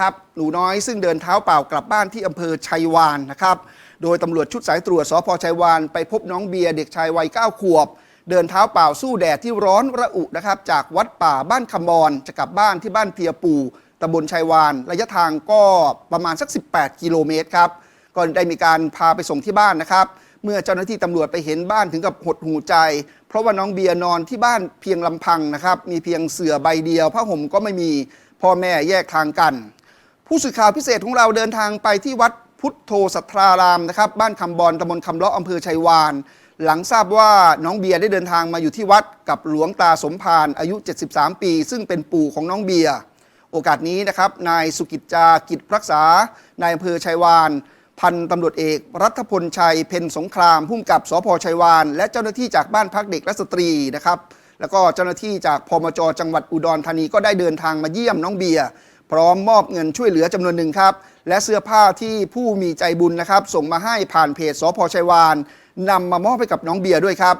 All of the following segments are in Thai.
ครับหนูน้อยซึ่งเดินเท้าเปล่ากลับบ้านที่อำเภอชัยวานนะครับ โดยตำรวจชุดสายตรวจสพชัยวาน ไปพบน้องเบียร์เด็กชายวัย9ขวบ เดินเท้าเปล่าสู้แดดที่ร้อนระอุนะครับ จากวัดป่าบ้านคำบอนจะกลับบ้านที่บ้านเพียปูตำบลชัยวาน ระยะทางก็ประมาณสัก 18 กิโลเมตรครับก็ได้มีการพาไปส่งที่บ้านนะครับ เมื่อเจ้าหน้าที่ตำรวจไปเห็นบ้านถึงกับหดหูใจ เพราะว่าน้องเบียร์นอนที่บ้านเพียงลำพังนะครับมีเพียงเสื่อใบเดียวผ้าห่มก็ไม่มีพ่อแม่แยกทางกัน ผู้สื่อข่าวพิเศษของเราเดินทางไปที่วัดพุทโธสัทรารามนะครับบ้านคำบอนตำบลคำเลาะอำเภอชัยวาน หลังทราบว่าน้องเบียร์ได้เดินทางมาอยู่ที่วัดกับหลวงตาสมภารอายุ 73 ปี ซึ่งเป็นปู่ของน้องเบียร์โอกาสนี้นะครับนายสุกิจจากิจรักษานายอำเภอชัยวาน พันตำรวจเอก รัฐพลชัย เพ็ญสงครามผู้กำกับสพชัยวาน และเจ้าหน้าที่จากบ้านพักเด็กและสตรีนะครับแล้วก็เจ้าหน้าที่จากพมจจังหวัดอุดรธานีก็ได้เดินทางมาเยี่ยมน้องเบียร์ พร้อมมอบเงินช่วยเหลือจำนวนหนึ่งครับ และเสื้อผ้าที่ผู้มีใจบุญนะครับ ส่งมาให้ผ่านเพจสพชัยวานนำมามอบให้กับน้องเบียร์ด้วยครับ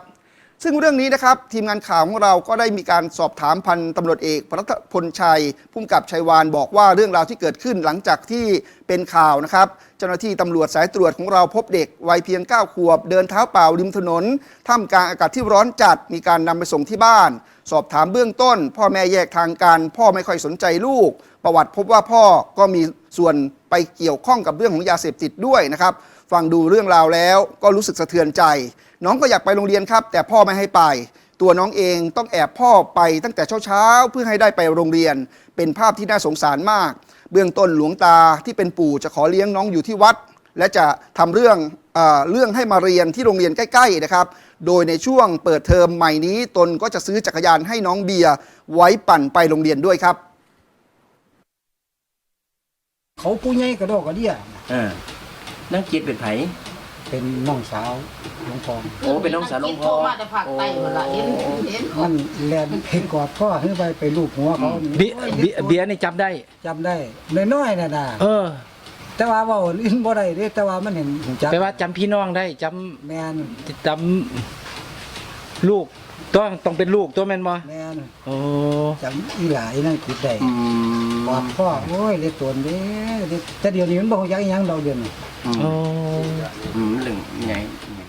ซึ่งเรื่องนี้นะครับทีมงานข่าวของเราก็ได้มีการสอบถามพันตำรวจเอกรัฐพลชัยผู้กำกับชัยวานบอกว่าเรื่องราวที่เกิดขึ้นหลังจากที่ เป็นข่าวนะครับ เจ้าหน้าที่ตำรวจสายตรวจของเราพบเด็กวัยเพียง 9 ขวบ เดินเท้าเปล่าริมถนนท่ามกลางอากาศที่ร้อนจัดมีการนำไปส่งที่บ้าน สอบถามเบื้องต้น พ่อแม่แยกทางกัน พ่อไม่ค่อยสนใจลูก ประวัติพบว่าพ่อก็มีส่วนไปเกี่ยวข้องกับเรื่องของยาเสพติดด้วยนะครับฟังดูเรื่องราวแล้วก็รู้สึกสะเทือนใจ น้องก็อยากไปโรงเรียนครับ แต่พ่อไม่ให้ไป ตัวน้องเองต้องแอบพ่อไปตั้งแต่เช้าๆเพื่อให้ได้ไปโรงเรียน เป็นภาพที่น่าสงสารมาก เบื้องต้นหลวงตาที่เป็นปู่จะขอเลี้ยงน้องอยู่ที่วัด และจะทำเรื่องเออเรื่องให้มาเรียนที่โรงเรียนใกล้ๆนะครับ โดยในช่วงเปิดเทอมใหม่นี้ ตนก็จะซื้อจักรยานให้น้องเบียร์ไว้ปั่นไปโรงเรียนด้วยครับ เขาผู้ใหญ่กระโดดกระเดี่ยเออนักจิตเป็นไผ เป็นน้องสาวหลวงพ่อโอ้เป็นน้องสาวหลวงพ่อโทรมาแต่ภาคใต้หมดละเห็นเห็นมันแลนไปกอดพ่อให้ไปไปลูบหัวเขาเบียเบียเบียร์นี่จับได้ จำได้น้อยๆน่ะนะเออแต่ว่าเว่าอื่นบ่ได้เด้แต่ว่ามันเห็นหูจักแปลว่าจำพี่น้องได้จแม่นำจำลูกต้องต้องเป็นลูกตัวแม่นบ่แม่นโอ้จำอีหลายนั่นคิดได้ อืมกอดพ่อโอ้ยเล็กตัวเด้เด้แต่เดี๋ยวนี้มันบ่ฮู้จักอีหยังดอกเดี๋ยวนี้ อืมโอ้อืมเรื่องไงไง